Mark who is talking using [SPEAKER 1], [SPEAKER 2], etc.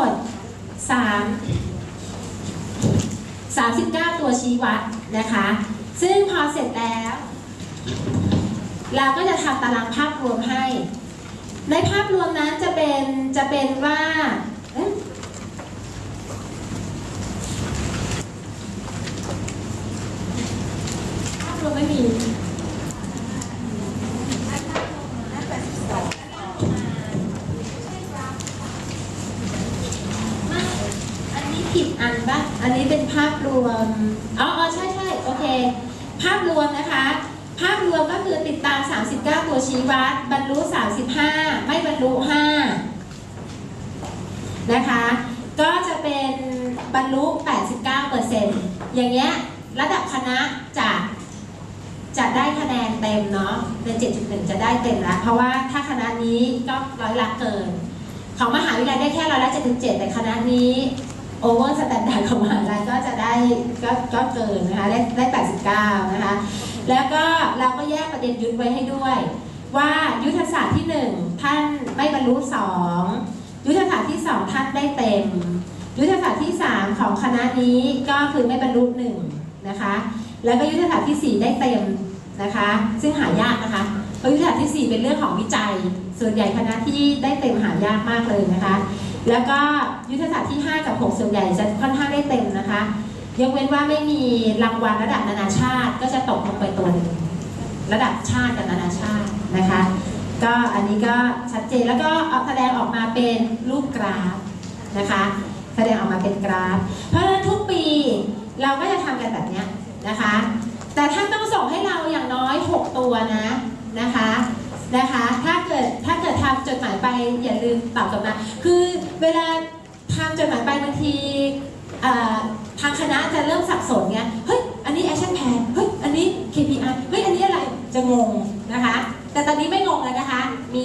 [SPEAKER 1] มด 3 39 ตัวชี้วัดนะคะ ซึ่งพอเสร็จแล้ว เราก็จะทำตารางภาพรวมให้ ในภาพรวมนั้นจะเป็นจะเป็นว่าภาพรวมไม่มี ผิดอันปะอันนี้เป็นภาพรวม อ๋ออใช่ใช่โอเค ภาพรวมนะคะ ภาพรวมก็คือติดตาม 39 ตัวชี้วัด บรรลุ 35 ไม่บรรลุ 5 นะคะ ก็จะเป็นบรรลุ 89เปอร์เซ็นต์อย่างเงี้ย ระดับคณะจะจะได้คะแนนเต็มเนาะใน 7.1 จะได้เต็มแล้ว เพราะว่าถ้าคณะนี้ก็ร้อยละเกิน ของมหาวิทยาลัยได้แค่ร้อยละ7.7 แต่คณะนี้ โอเวอร์สแตนดาร์ดของมหาวิทยาลัยก็จะได้ก็ก็เกินนะคะได้ได้ 89 นะคะ แล้วก็เราก็แยกประเด็นยุทธไว้ให้ด้วย ว่ายุทธศาสตร์ที่ 1 ท่านไม่บรรลุ 2 ยุทธศาสตร์ที่ 2 ท่านได้เต็ม ยุทธศาสตร์ที่ 3 ของคณะนี้ก็คือไม่บรรลุ1นะคะแล้วก็ยุทธศาสตร์ที่ 4 ได้เต็มนะคะ ซึ่งหายากนะคะเพราะยุทธศาสตร์ที่ 4 เป็นเรื่องของวิจัย ส่วนใหญ่คณะที่ได้เต็มหายากมากเลยนะคะ แล้วก็ยุทธศาสตร์ที่ 5 กับ 6 ส่วนใหญ่จะค่อนข้างได้เต็มนะคะ ยกเว้นว่าไม่มีรางวัลระดับนานาชาติก็จะตกลงไปตัวนึงระดับชาติกับนานาชาตินะคะ ก็อันนี้ก็ชัดเจนแล้วก็แสดงออกมาเป็นรูปกราฟนะคะ แสดงออกมาเป็นกราฟ เพราะฉะนั้นทุกปีเราก็จะทำกันแบบนี้นะคะ แต่ท่านต้องส่งให้เราอย่างน้อย 6 ตัวนะนะคะนะคะ ไปอย่าลืมตอบกลับมา คือเวลาทำจดหมายไปบางทีทางคณะจะเริ่มสับสนไงเฮ้ยอันนี้ action plan เฮ้ยอันนี้ KPI เฮ้ยอันนี้อะไรจะงงนะคะ แต่ตอนนี้ไม่งงแล้วนะคะมี